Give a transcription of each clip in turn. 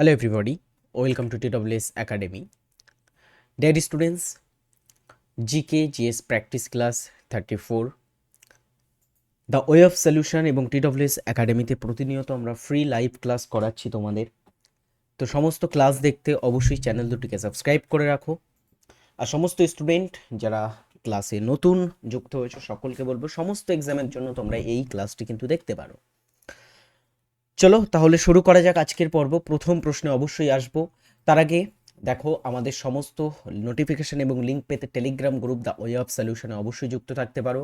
Hello everybody, welcome to TWS Academy. Dear students, GK GS practice class 34 the way of solution এবং TWS একাডেমিতে প্রতিনিয়ত আমরা free live class করাচ্ছি তোমাদের। তো সমস্ত ক্লাস দেখতে অবশ্যই চ্যানেল দুটিকে সাবস্ক্রাইব করে রাখো। আর সমস্ত স্টুডেন্ট যারা ক্লাসে নতুন যুক্ত হয়েছে সকলকে বলব সমস্ত এক্সামের জন্য তোমরা এই ক্লাসটি কিন্তু দেখতে পারো। চলো তাহলে শুরু করা যাক আজকের পর্ব। প্রথম প্রশ্নে অবশ্যই আসব। তার আগে দেখো, আমাদের সমস্ত নোটিফিকেশন এবং লিঙ্ক পেতে Telegram group the way of সলিউশনে অবশ্যই যুক্ত থাকতে পারো।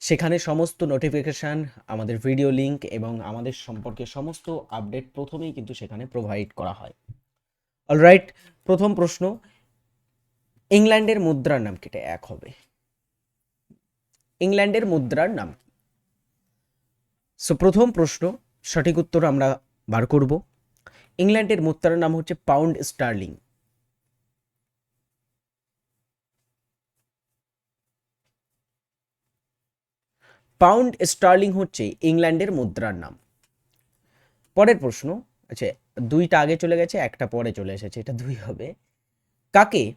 সেখানে সমস্ত নোটিফিকেশান আমাদের ভিডিও লিঙ্ক এবং আমাদের সম্পর্কে সমস্ত আপডেট প্রথমেই কিন্তু সেখানে প্রোভাইড করা হয়। অলরাইট প্রথম প্রশ্ন, ইংল্যান্ডের মুদ্রার নাম কেটে এক হবে। ইংল্যান্ডের মুদ্রার নাম সো প্রথম প্রশ্ন সঠিক উত্তর আমরা বার করব। ইংল্যান্ডের মুদ্রার নাম হচ্ছে পাউন্ড স্টার্লিং। পাউন্ড স্টার্লিং হচ্ছে ইংল্যান্ডের মুদ্রার নাম। পরের প্রশ্ন আচ্ছা দুইটা আগে চলে গেছে, একটা পরে চলে এসেছে, এটা দুই হবে। কাকে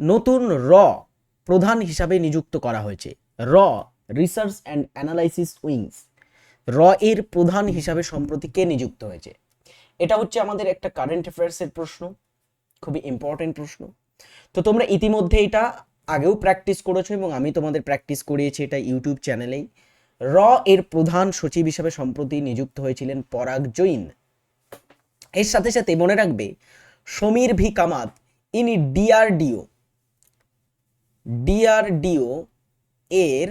নতুন র প্রধান হিসাবে নিযুক্ত করা হয়েছে? র রিসার্চ অ্যান্ড অ্যানালাইসিস উইংস র এর প্রধান হিসাবে সম্প্রতি কে নিযুক্ত হয়েছে? এটা হচ্ছে আমাদের একটা কারেন্ট অ্যাফেয়ার্সের প্রশ্ন, খুবই ইম্পর্টেন্ট প্রশ্ন। তো তোমরা ইতিমধ্যে এটা আগেও প্র্যাকটিস করেছ এবং আমি তোমাদের প্র্যাকটিস করিয়েছি এটা ইউটিউব চ্যানেলেই র এর প্রধান সচিব হিসাবে সম্প্রতি নিযুক্ত হয়েছিলেন পরাগ জৈন। এর সাথে সাথে মনে রাখবে, সমীর ভি কামাত, ইনি ডিআরডিও ডিআরডিও এর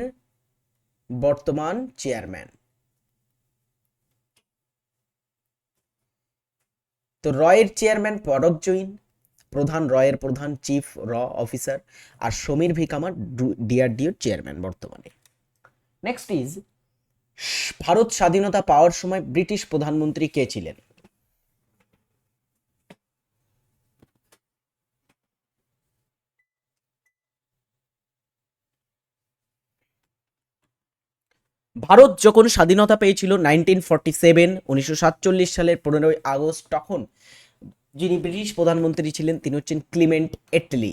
বর্তমান চেয়ারম্যান তো রয়ের চেয়ারম্যান পরক জৈন, প্রধান রয়ের প্রধান চিফ র অফিসার আর সমীর ভিকামার ডিআরডিওর চেয়ারম্যান বর্তমানে। নেক্সট ইজ ভারত স্বাধীনতা পাওয়ার সময় ব্রিটিশ প্রধানমন্ত্রী কে ছিলেন? ভারত যখন স্বাধীনতা পেয়েছিল নাইনটিন ফর্টি সেভেন, উনিশশো সাতচল্লিশ সালের পনেরোই আগস্ট, তখন যিনি ব্রিটিশ প্রধানমন্ত্রী ছিলেন, তিনি হচ্ছেন ক্লিমেন্ট এটলি।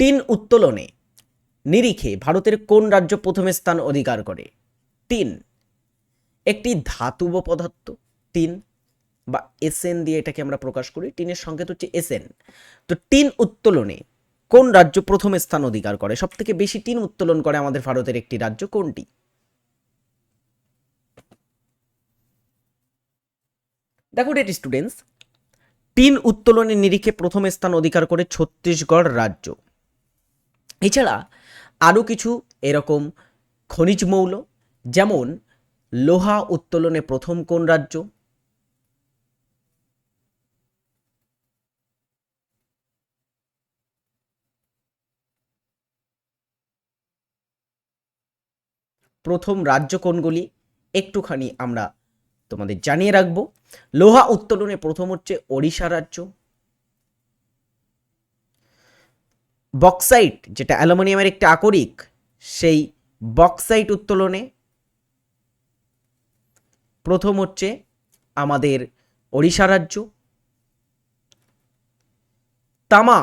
টিন উত্তোলনে নিরিখে ভারতের কোন রাজ্য প্রথমে স্থান অধিকার করে? টিন, একটি ধাতুব পদার্থ, টিন বা এসএন দিয়ে এটাকে আমরা প্রকাশ করি। টিনের সংকেত হচ্ছে এসএন। তো টিন উত্তোলনে কোন রাজ্য প্রথম স্থান অধিকার করে? সব থেকে বেশি টিন উত্তোলন করে আমাদের ভারতের একটি রাজ্য কোনটি? দেখো ডেট স্টুডেন্টস টিন উত্তোলনের নিরিখে প্রথম স্থান অধিকার করে ছত্তিশগড় রাজ্য। এছাড়া আরও কিছু, এরকম খনিজ মৌল, যেমন লোহা উত্তোলনে প্রথম কোন রাজ্য? প্রথম রাজ্য কোনগুলি? একটুখানি আমরা তোমাদের জানিয়ে রাখব। লোহা উত্তোলনে প্রথম হচ্ছে ওড়িশা রাজ্য। বক্সাইট, যেটা অ্যালুমিনিয়ামের একটি আকরিক, সেই বক্সাইট উত্তোলনে প্রথম হচ্ছে আমাদের ওড়িশা রাজ্য। তামা,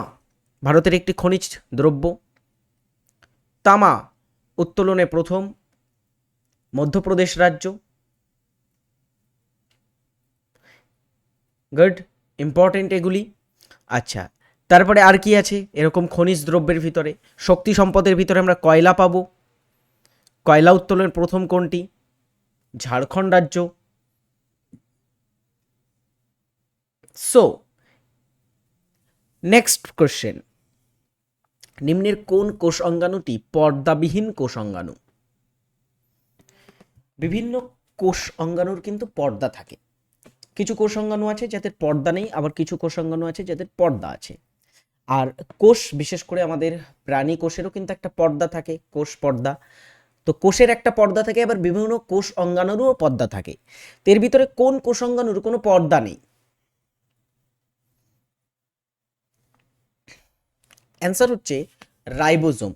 ভারতের একটি খনিজ দ্রব্য। তামা উত্তোলনে প্রথম মধ্যপ্রদেশ রাজ্য। গুড ইম্পর্টেন্ট এগুলি। আচ্ছা তারপরে আর কি আছে? এরকম খনিজ দ্রব্যের ভিতরে। শক্তি সম্পদের ভিতরে আমরা কয়লা পাবো? কয়লা উত্তোলনের প্রথম কোনটি? ঝাড়খণ্ড রাজ্য। সো নেক্সট কোশ্চেন নিম্নের কোন কোষ অঙ্গাণুটি পর্দাবিহীন কোষ অঙ্গাণু? বিভিন্ন কোষ অঙ্গাণুর কিন্তু পর্দা থাকে। কিছু কোষ অঙ্গাণু আছে যাদের পর্দা নেই, আবার কিছু কোষ অঙ্গাণু আছে যাদের পর্দা আছে। আর কোষ, বিশেষ করে আমাদের প্রাণী কোষেরও কিন্তু একটা পর্দা থাকে, কোষ পর্দা। তো কোষের একটা পর্দা থাকে, আবার বিভিন্ন কোষ অঙ্গাণুরও পর্দা থাকে। তো এর ভিতরে কোন কোষ অঙ্গাণুর কোনো পর্দা নেই? অ্যান্সার হচ্ছে রাইবোজোম।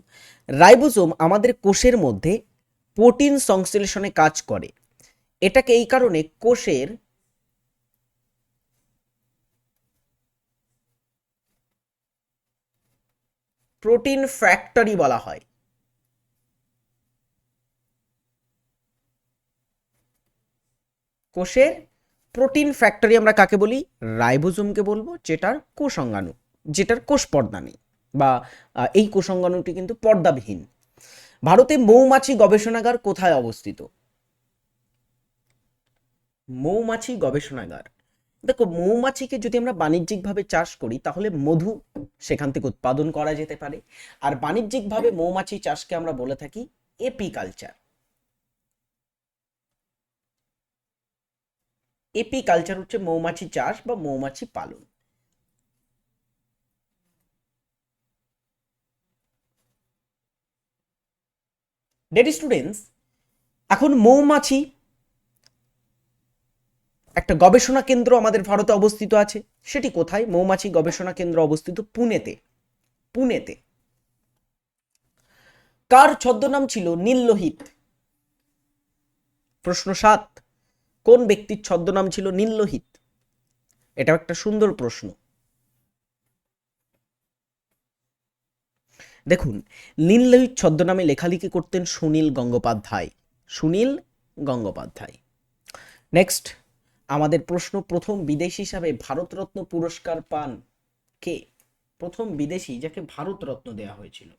রাইবোজোম আমাদের কোষের মধ্যে প্রোটিন সংশ্লেষণে কাজ করে। এটাকে এই কারণে কোষের প্রোটিন ফ্যাক্টরি বলা হয়। কোষের প্রোটিন ফ্যাক্টরি আমরা কাকে বলি? রাইবোজোমকে বলব, যেটার কোষাঙ্গাণু, যেটার কোষ পর্দা নেই, বা এই কোষাঙ্গাণুটি কিন্তু পর্দাবিহীন। ভারতে মৌমাছি গবেষণাগার কোথায় অবস্থিত? মৌমাছি গবেষণাগার। দেখো, মৌমাছিকে যদি আমরা বাণিজ্যিকভাবে চাষ করি, তাহলে মধু সেখান থেকে উৎপাদন করা যেতে পারে। আর বাণিজ্যিকভাবে মৌমাছি চাষকে আমরা বলে থাকি এপিকালচার। এপিকালচার হচ্ছে মৌমাছি চাষ বা মৌমাছি পালন। ডেড স্টুডেন্টস এখন মৌমাছি, একটা গবেষণা কেন্দ্র আমাদের ভারতে অবস্থিত আছে। সেটি কোথায়? মৌমাছি গবেষণা কেন্দ্র অবস্থিত পুনেতে। পুনেতে। কার ছদ্মনাম ছিল নীললোহিত? প্রশ্ন সাত, কোন ব্যক্তির ছদ্মনাম ছিল নীললোহিত? এটা একটা সুন্দর প্রশ্ন। দেখুন নীললোহিত ছদ্মনামে লেখালেখি করতেন সুনীল গঙ্গোপাধ্যায়। সুনীল গঙ্গোপাধ্যায়। নেক্সট আমাদের প্রশ্ন, প্রথম বিদেশি হিসাবে ভারতরত্ন পুরস্কার পান কে? প্রথম বিদেশি যাকে ভারতরত্ন দেওয়া হয়েছিল।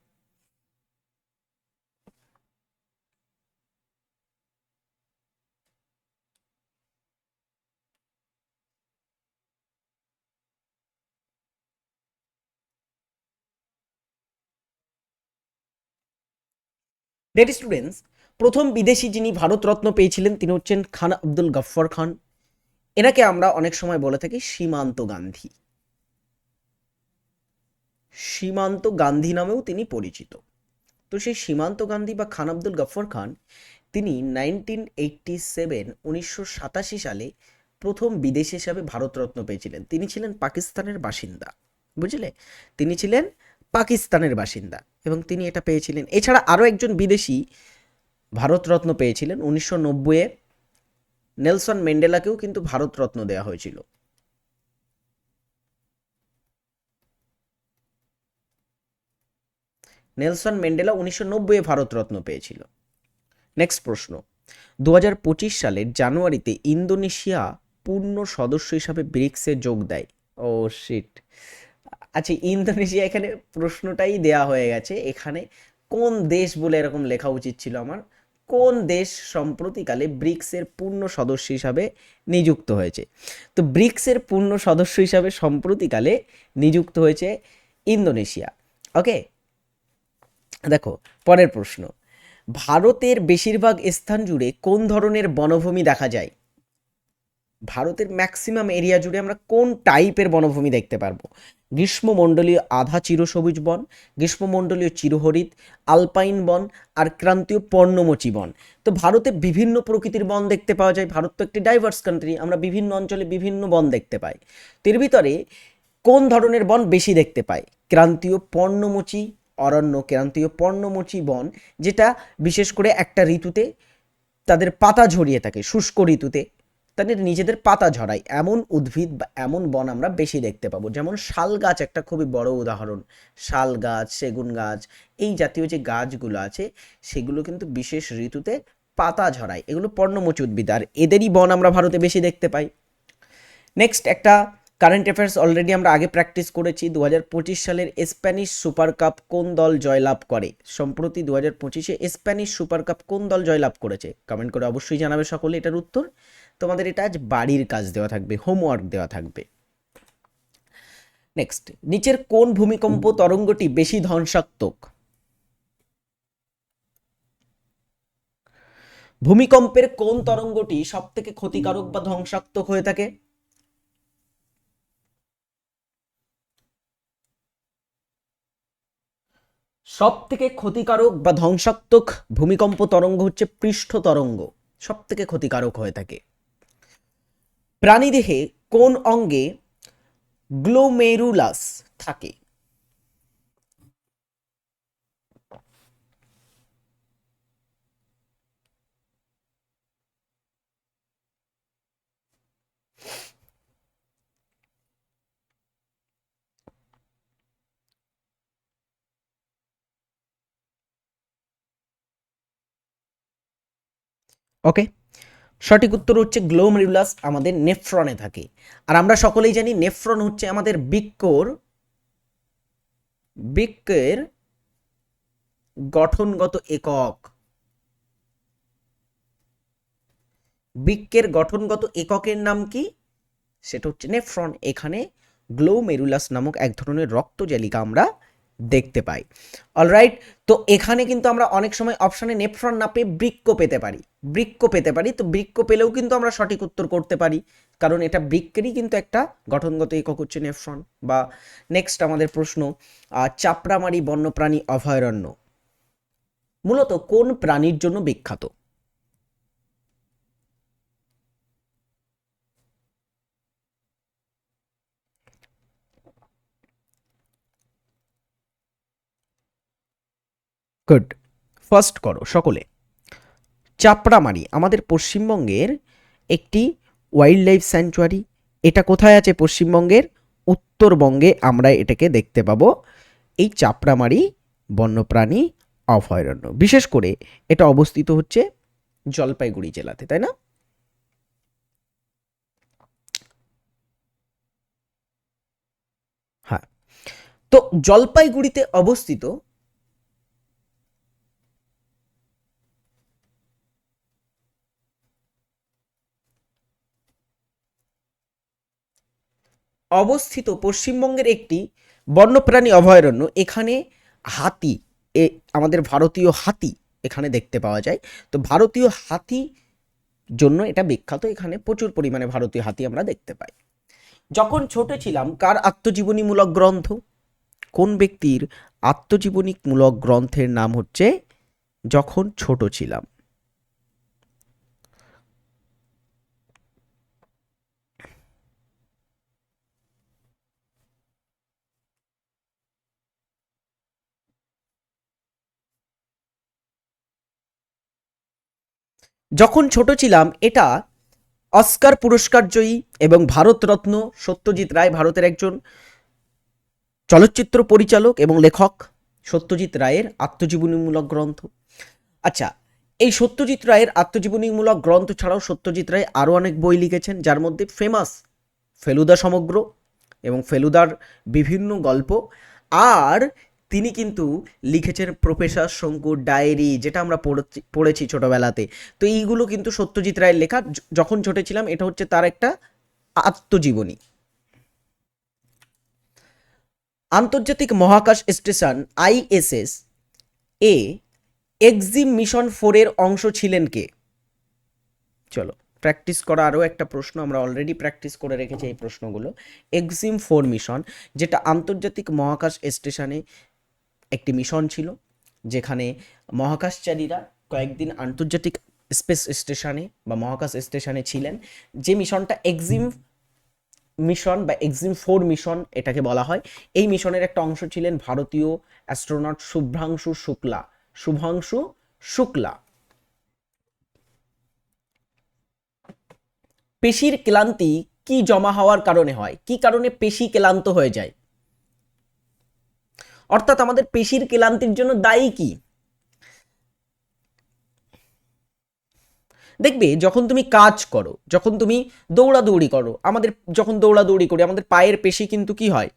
ডেট স্টুডেন্টস প্রথম বিদেশি যিনি ভারতরত্ন পেয়েছিলেন, তিনি হচ্ছেন খান আব্দুল গফ্ফর খান। এনাকে আমরা অনেক সময় বলে থাকি সীমান্ত গান্ধী। সীমান্ত গান্ধী নামেও তিনি পরিচিত। তো সেই সীমান্ত গান্ধী বা খান আব্দুল গফ্ফর খান, তিনি নাইনটিন এইটটি সেভেন উনিশশো সাতাশি সালে প্রথম বিদেশি হিসাবে ভারতরত্ন পেয়েছিলেন। তিনি ছিলেন পাকিস্তানের বাসিন্দা। বুঝলে? তিনি ছিলেন পাকিস্তানের বাসিন্দা এবং তিনি এটা পেয়েছিলেন। এছাড়া আরও একজন বিদেশি ভারতরত্ন পেয়েছিলেন। উনিশশো নব্বইয়ে নেলসন ম্যান্ডেলাকেও কিন্তু ভারতরত্ন দেওয়া হয়েছিল। নেলসন ম্যান্ডেলা উনিশশো নব্বইয়ে ভারতরত্ন পেয়েছিল। নেক্সট প্রশ্ন। দু হাজার পঁচিশ সালের জানুয়ারিতে ইন্দোনেশিয়া পূর্ণ সদস্য হিসাবে ব্রিক্সে যোগ দেয়। ও শিট আচ্ছা ইন্দোনেশিয়া এখানে প্রশ্নটাই দেয়া হয়ে গেছে, এখানে কোন দেশ বলে এরকম লেখা উচিত ছিল আমার? কোন দেশ সম্প্রতিকালে ব্রিক্সের পূর্ণ সদস্য হিসাবে নিযুক্ত হয়েছে? তো ব্রিক্সের পূর্ণ সদস্য হিসাবে সম্প্রতিকালে নিযুক্ত হয়েছে ইন্দোনেশিয়া। ওকে? দেখো, পরের প্রশ্ন। ভারতের বেশিরভাগ স্থান জুড়ে কোন ধরনের বনভূমি দেখা যায়? ভারতের ম্যাক্সিমাম এরিয়া জুড়ে আমরা কোন টাইপের বনভূমি দেখতে পারব? গ্রীষ্মমণ্ডলীয় আধা চিরসবুজ বন, গ্রীষ্মমণ্ডলীয় চিরহরিত আলপাইন বন আর ক্রান্তীয় পর্ণমোচী বন। তো ভারতে বিভিন্ন প্রকৃতির বন দেখতে পাওয়া যায়। ভারত তো একটি ডাইভার্স কান্ট্রি আমরা বিভিন্ন অঞ্চলে বিভিন্ন বন দেখতে পাই। এর ভিতরে কোন ধরনের বন বেশি দেখতে পাই? ক্রান্তীয় পর্ণমোচী, অরণ্য ক্রান্তীয় পর্ণমোচী বন, যেটা বিশেষ করে একটা ঋতুতে তাদের পাতা ঝরিয়ে থাকে, শুষ্ক ঋতুতে। তাদের নিজেদের পাতা ঝরায় এমন উদ্ভিদ বা এমন বন আমরা বেশি দেখতে পাবো। যেমন শাল গাছ একটা খুবই বড় উদাহরণ। শাল গাছ, সেগুন গাছ, এই জাতীয় যে গাছগুলো আছে, সেগুলো কিন্তু বিশেষ ঋতুতে পাতা ঝরায়। এগুলো পর্ণমোচী উদ্ভিদ। আর এদেরই বন আমরা ভারতে বেশি দেখতে পাই। নেক্সট একটা কারেন্ট অ্যাফেয়ার্স অলরেডি আমরা আগে প্র্যাকটিস করেছি দুহাজার পঁচিশ সালের স্প্যানিশ সুপার কাপ কোন দল জয়লাভ করে? সম্প্রতি দু হাজার পঁচিশে স্প্যানিশ সুপার কাপ কোন দল জয়লাভ করেছে? কমেন্ট করে অবশ্যই জানাবে সকলে এটার উত্তর। তোমাদের এটা আজ বাড়ির কাজ দেওয়া থাকবে হোমওয়ার্ক দেওয়া থাকবে। নেক্সট নিচের কোন ভূমিকম্প তরঙ্গটি বেশি ধ্বংসাত্মক ভূমিকম্পের কোন তরঙ্গটি সব থেকে ক্ষতিকারক বা ধ্বংসাত্মক হয়ে থাকে? সব থেকে ক্ষতিকারক বা ধ্বংসাত্মক ভূমিকম্প তরঙ্গ হচ্ছে পৃষ্ঠ তরঙ্গ। সব থেকে ক্ষতিকারক হয়ে থাকে। প্রাণীদেহে কোন অঙ্গে গ্লোমেরুলাস থাকে? ওকে সঠিক উত্তর হচ্ছে গ্লোমেরুলাস আমাদের নেফ্রনে থাকে। আর আমরা সকলেই জানি নেফ্রন হচ্ছে আমাদের বৃক্কর, বৃক্কের গঠনগত একক। বৃক্কের গঠনগত এককের নাম কি? সেটা হচ্ছে নেফ্রন এখানে গ্লোমেরুলাস নামক এক ধরনের রক্তজালিকা আমরা দেখতে পাই। অলরাইট তো এখানে কিন্তু আমরা অনেক সময় অপশানে নেফ্রন না পেয়ে বৃক্ক পেতে পারি। বৃক্ক পেতে পারি, তো বৃক্ক পেলেও কিন্তু আমরা সঠিক উত্তর করতে পারি। কারণ এটা বৃক্কেরই কিন্তু একটা গঠনগত একক হচ্ছে নেফ্রন বা নেক্সট আমাদের প্রশ্ন চাপড়ামারি বন্যপ্রাণী অভয়ারণ্য। মূলত কোন প্রাণীর জন্য বিখ্যাত? গুড। ফার্স্ট করো সকলে। চাপড়ামারি, আমাদের পশ্চিমবঙ্গের একটি ওয়াইল্ড লাইফ স্যাঞ্চুয়ারি এটা কোথায় আছে পশ্চিমবঙ্গের? উত্তরবঙ্গে আমরা এটাকে দেখতে পাবো। এই চাপড়ামারি বন্যপ্রাণী অভয়ারণ্য। বিশেষ করে এটা অবস্থিত হচ্ছে জলপাইগুড়ি জেলাতে, তাই না? হ্যাঁ। তো জলপাইগুড়িতে অবস্থিত অবস্থিত পশ্চিমবঙ্গের একটি বন্যপ্রাণী অভয়ারণ্য। এখানে হাতি, এ আমাদের ভারতীয় হাতি এখানে দেখতে পাওয়া যায়। তো ভারতীয় হাতি জন্য এটা বিখ্যাত। এখানে প্রচুর পরিমাণে ভারতীয় হাতি আমরা দেখতে পাই। যখন ছোট ছিলাম, কার আত্মজীবনীমূলক গ্রন্থ? কোন ব্যক্তির আত্মজীবনীমূলক গ্রন্থের নাম হচ্ছে, যখন ছোট ছিলাম। যখন ছোট ছিলাম, এটা অস্কার পুরস্কার জয়ী এবং ভারতরত্ন সত্যজিৎ রায় ভারতের একজন চলচ্চিত্র পরিচালক এবং লেখক সত্যজিৎ রায়ের আত্মজীবনীমূলক গ্রন্থ। আচ্ছা এই সত্যজিৎ রায়ের আত্মজীবনীমূলক গ্রন্থ ছাড়াও সত্যজিৎ রায় আরও অনেক বই লিখেছেন, যার মধ্যে ফেমাস ফেলুদা সমগ্র এবং ফেলুদার বিভিন্ন গল্প। আর তিনি কিন্তু লিখেছেন প্রফেসর শঙ্কুর ডায়েরি, যেটা আমরা পড়েছি ছোটবেলাতে। তো এইগুলো কিন্তু সত্যজিৎ রায়ের লেখা যখন ছোট ছিলাম, এটা হচ্ছে তার একটা আত্মজীবনী। আন্তর্জাতিক মহাকাশ স্টেশন, আইএসএস, এ এক্সিম মিশন ফোরের অংশ ছিলেন কে? চলো, প্র্যাকটিস করা আরও একটা প্রশ্ন, আমরা অলরেডি প্র্যাকটিস করে রেখেছি এই প্রশ্নগুলো। এক্সিম ফোর মিশন, যেটা আন্তর্জাতিক মহাকাশ স্টেশনে একটি মিশন ছিল, যেখানে মহাকাশচারীরা কয়েকদিন আন্তর্জাতিক স্পেস স্টেশনে বা মহাকাশ স্টেশনে ছিলেন। যে মিশনটা এক্সিম মিশন বা এক্সিম ফোর মিশন এটাকে বলা হয়, এই মিশনের একটা অংশ ছিলেন ভারতীয় অ্যাস্ট্রোনট শুভ্রাংশু শুক্লা। শুভাংশু শুক্লা। পেশির ক্লান্তি কি জমা হওয়ার কারণে হয়? কি কারণে পেশি ক্লান্ত হয়ে যায়? অর্থাৎ আমাদের পেশির ক্লান্তির জন্য দায়ী কি? দেখবে, যখন তুমি কাজ করো, যখন তুমি দৌড়াদৌড়ি করো, আমাদের, যখন দৌড়াদৌড়ি করি, আমাদের পায়ের পেশি কিন্তু কি হয়?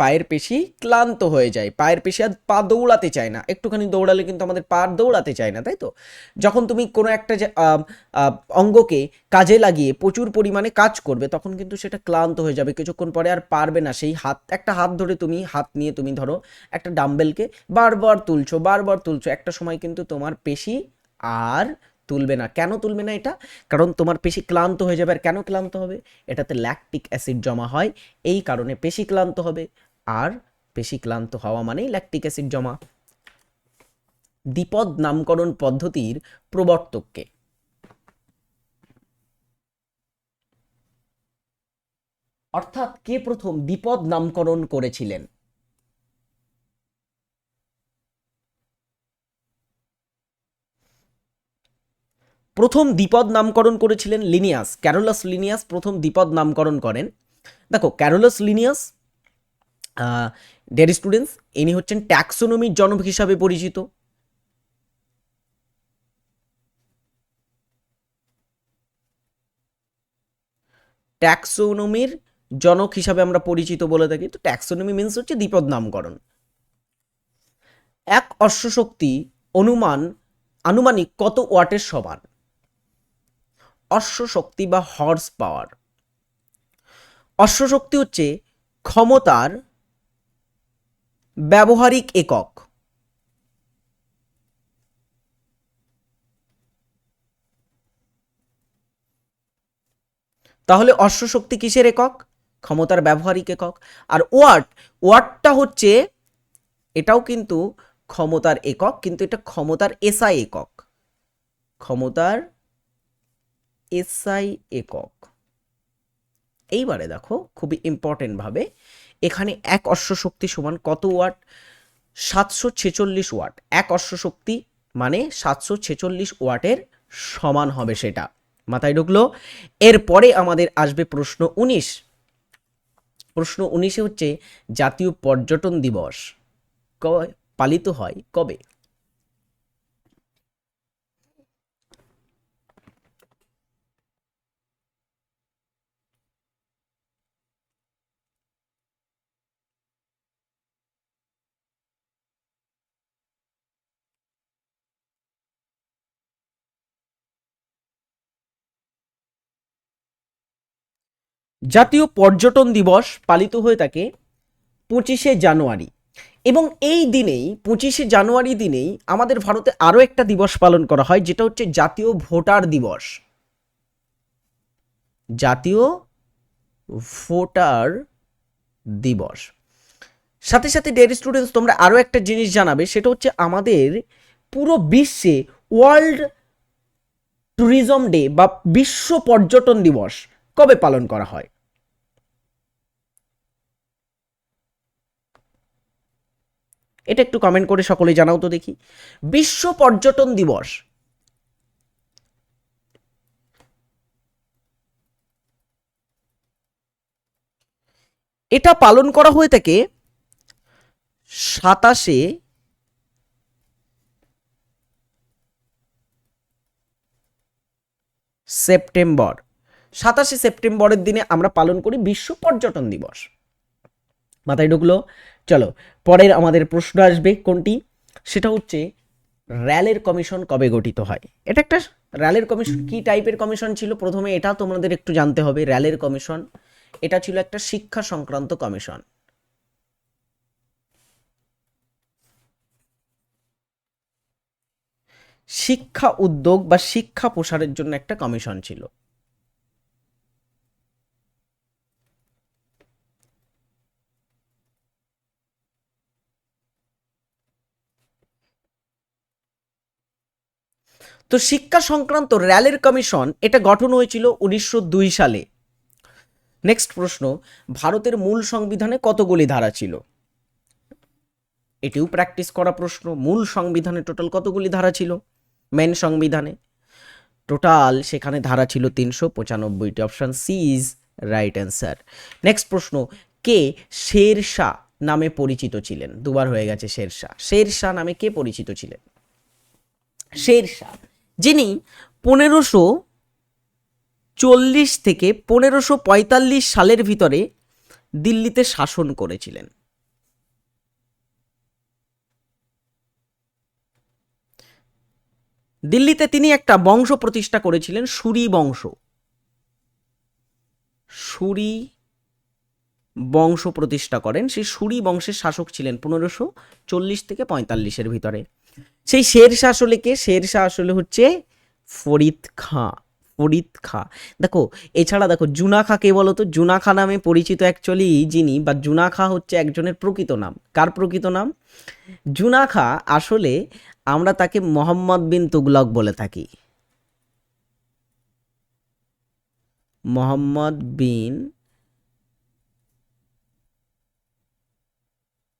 পায়ের পেশি ক্লান্ত হয়ে যায়, পায়ের পেশি আর পা দৌড়াতে চায় না, একটুখানি দৌড়ালে কিন্তু আমাদের পা দৌড়াতে চায় না, তাই তো? যখন তুমি কোনো একটা অঙ্গকে কাজে লাগিয়ে প্রচুর পরিমাণে কাজ করবে, তখন কিন্তু সেটা ক্লান্ত হয়ে যাবে, কিছুক্ষণ পরে আর পারবে না, সেই হাত, একটা হাত ধরে তুমি, হাত নিয়ে তুমি ধরো, একটা ডাম্বেলকে বারবার তুলছো বারবার তুলছো, একটা সময় কিন্তু তোমার পেশি আর তুলবে না। কেন তুলবে না এটা? কারণ তোমার পেশি ক্লান্ত হয়ে যাবে, আর কেন ক্লান্ত হবে? এটাতে ল্যাকটিক অ্যাসিড জমা হয়, এই কারণে পেশি ক্লান্ত হবে। আর পেশি ক্লান্ত হওয়া মানেই ল্যাকটিক অ্যাসিড জমা। দ্বিপদ নামকরণ পদ্ধতির প্রবর্তককে। অর্থাৎ কে প্রথম দ্বিপদ নামকরণ করেছিলেন? প্রথম দ্বিপদ নামকরণ করেছিলেন লিনিয়াস। ক্যারোলাস লিনিয়াস প্রথম দ্বিপদ নামকরণ করেন। দেখো, ক্যারোলাস লিনিয়াস ডেয়ার স্টুডেন্টস ইনি হচ্ছেন ট্যাক্সোনমির জনক হিসাবে পরিচিত। ট্যাক্সোনমির জনক হিসাবে আমরা পরিচিত বলে থাকি। তো ট্যাক্সোনমি মিন্স হচ্ছে দ্বিপদ নামকরণ। এক অশ্বশক্তি অনুমান, আনুমানিক কত ওয়াটের সমান? অশ্বশক্তি বা হর্স পাওয়ার অশ্বশক্তি হচ্ছে ক্ষমতার ব্যবহারিক একক। তাহলে অশ্বশক্তি কিসের একক? ক্ষমতার ব্যবহারিক একক। আর ওয়াট, ওয়াটটা হচ্ছে, এটাও কিন্তু ক্ষমতার একক, কিন্তু এটা ক্ষমতার এসআই একক। ক্ষমতার এসআই একক। এইবারে দেখো, খুবই ইম্পর্টেন্ট ভাবে এখানে এক অশ্বশক্তি সমান কত ওয়াট? সাতশো ছেচল্লিশ ওয়াট। এক অশ্বশক্তি মানে সাতশো ছেচল্লিশ ওয়াটের সমান হবে সেটা। মাথায় ঢুকলো? এরপরে আমাদের আসবে প্রশ্ন উনিশ। প্রশ্ন উনিশে হচ্ছে জাতীয় পর্যটন দিবস। পালিত হয় কবে? জাতীয় পর্যটন দিবস পালিত হয়ে থাকে পঁচিশে জানুয়ারি। এবং এই দিনেই, পঁচিশে জানুয়ারি দিনেই আমাদের ভারতে আরও একটা দিবস পালন করা হয়, যেটা হচ্ছে জাতীয় ভোটার দিবস। জাতীয় ভোটার দিবস। সাথে সাথে ডেয়ারি স্টুডেন্টস তোমরা আরও একটা জিনিস জানাবে, সেটা হচ্ছে আমাদের পুরো বিশ্বে ওয়ার্ল্ড ট্যুরিজম ডে বা বিশ্ব পর্যটন দিবস কবে পালন করা হয়? এটা একটু কমেন্ট করে সকলে জানাও তো দেখি। বিশ্ব পর্যটন দিবস। এটা পালন করা হয়ে থাকে সাতাশে সেপ্টেম্বর। সাতাশে সেপ্টেম্বরের দিনে আমরা পালন করি বিশ্ব পর্যটন দিবস। মাথায় ঢুকলো চলো, পরের আমাদের প্রশ্ন আসবে, কোনটি? সেটা হচ্ছে, র্যালের কমিশন কবে গঠিত হয়? এটা একটা র্যালের কমিশন, কি টাইপের কমিশন ছিল? প্রথমে এটা তোমাদের একটু জানতে হবে, র্যালের কমিশন। এটা ছিল একটা শিক্ষা সংক্রান্ত কমিশন। শিক্ষা উদ্যোগ বা শিক্ষা প্রসারের জন্য একটা কমিশন ছিল। তো শিক্ষা সংক্রান্ত র্যালের কমিশন এটা গঠন হয়েছিল উনিশশো দুই সালে। নেক্সট প্রশ্ন, ভারতের মূল সংবিধানে কতগুলি ধারা ছিল? এটিও প্র্যাকটিস করা প্রশ্ন, মূল সংবিধানে টোটাল কতগুলি ধারা ছিল? মেন সংবিধানে। টোটাল সেখানে ধারা ছিল তিনশো পঁচানব্বইটি option C is right answer next প্রশ্ন, কে শের শাহ নামে পরিচিত ছিলেন? দুবার হয়ে গেছে শের শাহ। শের শাহ নামে কে পরিচিত ছিলেন? শের শাহ। যিনি পনেরোশো চল্লিশ থেকে পনেরোশো পঁয়তাল্লিশ সালের ভিতরে দিল্লিতে শাসন করেছিলেন। দিল্লিতে তিনি একটা বংশ প্রতিষ্ঠা করেছিলেন, সুরি বংশ। সুরি বংশ প্রতিষ্ঠা করেন। সেই সুরি বংশের শাসক ছিলেন পনেরোশো চল্লিশ থেকে পঁয়তাল্লিশের ভিতরে। সেই শের শাহ আসলে কে শের শাহ আসলে হচ্ছে ফরিদ খাঁ ফরিদ খাঁ। দেখো, এছাড়া দেখো, জুনা খা কে বলো তো, জুনা খা নামে পরিচিত অ্যাকচুয়ালি যিনি, বা জুনা খা হচ্ছে একজনের প্রকৃত নাম। কার প্রকৃত নাম? জুনা খা আসলে আমরা তাকে মোহাম্মদ বিন তুগলক বলে থাকি। মোহাম্মদ বিন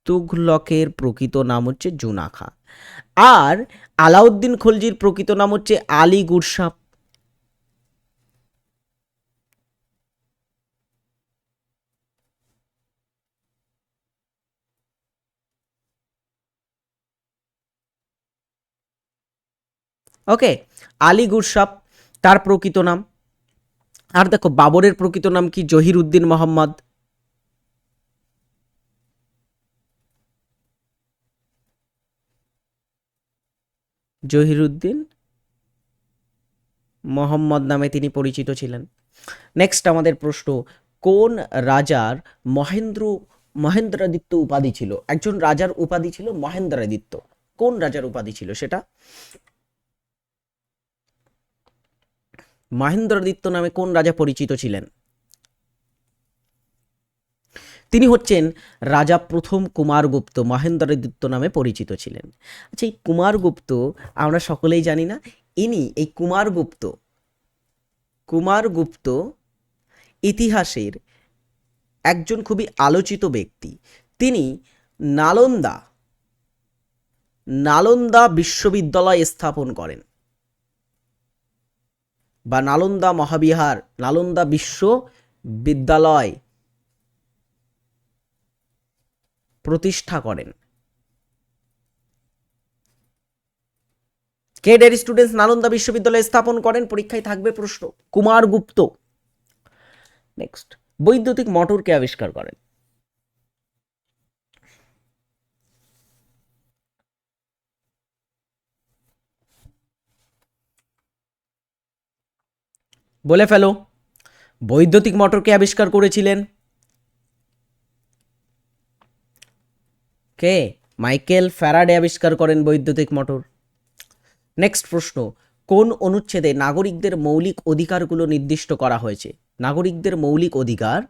তুঘলকের প্রকৃত নাম হচ্ছে জুনাখা আর আলাউদ্দিন খলজির প্রকৃত নাম হচ্ছে আলী গুরসাপ। ওকে, আলী গুরসাপ, তার প্রকৃত নাম। আর দেখো, বাবরের প্রকৃত নাম কি? জহির উদ্দিন মোহাম্মদ। জহিরুদ্দিন মোহাম্মদ নামে তিনি পরিচিত ছিলেন। নেক্সট আমাদের প্রশ্ন, কোন রাজার মহেন্দ্র, মহেন্দ্রাদিত্য উপাধি ছিল? একজন রাজার উপাধি ছিল মহেন্দ্রাদিত্য। কোন রাজার উপাধি ছিল সেটা? মহেন্দ্রাদিত্য নামে কোন রাজা পরিচিত ছিলেন? তিনি হচ্ছেন রাজা প্রথম কুমারগুপ্ত মহেন্দ্রাদিত্য নামে পরিচিত ছিলেন। আচ্ছা এই কুমারগুপ্ত আমরা সকলেই জানি না, ইনি, এই কুমারগুপ্ত কুমারগুপ্ত ইতিহাসের একজন খুবই আলোচিত ব্যক্তি। তিনি নালন্দা নালন্দা বিশ্ববিদ্যালয় স্থাপন করেন বা নালন্দা মহাবিহার, নালন্দা বিশ্ববিদ্যালয় প্রতিষ্ঠা করেন। কে ডের স্টুডেন্টস নালন্দা বিশ্ববিদ্যালয় স্থাপন করেন? পরীক্ষায় থাকবে প্রশ্ন। কুমার গুপ্ত। নেক্সট বৈদ্যুতিক মোটরকে আবিষ্কার করেন? বলে ফেলো, বৈদ্যুতিক মোটরকে আবিষ্কার করেছিলেন? কে? মাইকেল ফ্যারাডে আবিষ্কার করেন বৈদ্যুতিক মোটর। নেক্সট প্রশ্ন, কোন অনুচ্ছেদে নাগরিকদের মৌলিক অধিকারগুলো নির্দিষ্ট করা হয়েছে? নাগরিকদের মৌলিক অধিকার,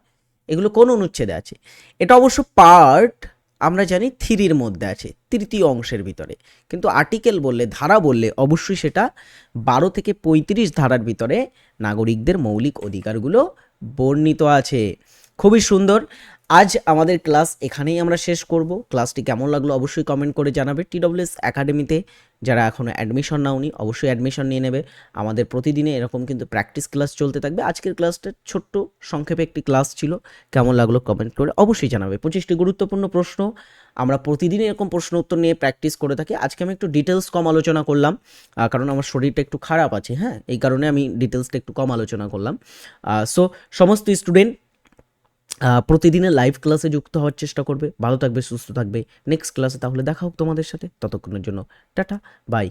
এগুলো কোন অনুচ্ছেদে আছে? এটা অবশ্য পার্ট, আমরা জানি থিরির মধ্যে আছে, তৃতীয় অংশের ভিতরে। কিন্তু আর্টিকেল বললে, ধারা বললে অবশ্যই সেটা বারো থেকে পঁয়ত্রিশ ধারার ভিতরে নাগরিকদের মৌলিক অধিকারগুলো বর্ণিত আছে। খুবই সুন্দর। আজ আমাদের ক্লাস এখানেই আমরা শেষ করব। ক্লাসটি কেমন লাগল অবশ্যই কমেন্ট করে জানাবে। টিডব্লিউএস একাডেমিতে যারা এখনও অ্যাডমিশন নাওনি, অবশ্যই অ্যাডমিশন নিয়ে নেবে। আমাদের প্রতিদিনে এরকম কিন্তু প্র্যাকটিস ক্লাস চলতে থাকবে। আজকের ক্লাসটা ছোট্ট সংক্ষেপে একটি ক্লাস ছিল। কেমন লাগল কমেন্ট করে অবশ্যই জানাবে। পঁচিশটি গুরুত্বপূর্ণ প্রশ্ন। আমরা প্রতিদিন এরকম প্রশ্ন উত্তর নিয়ে প্র্যাকটিস করে থাকি। আজকে আমি একটু ডিটেলস কম আলোচনা করলাম কারণ আমার শরীরটা একটু খারাপ আছে হ্যাঁ? এই কারণে আমি ডিটেলসটা একটু কম আলোচনা করলাম। সো সমস্ত স্টুডেন্ট প্রতিদিনের লাইভ ক্লাসে যুক্ত হওয়ার চেষ্টা করবে। ভালো থাকবে, সুস্থ থাকবে। নেক্সট ক্লাসে তাহলে দেখা হোক তোমাদের সাথে। ততক্ষণের জন্য টাটা বাই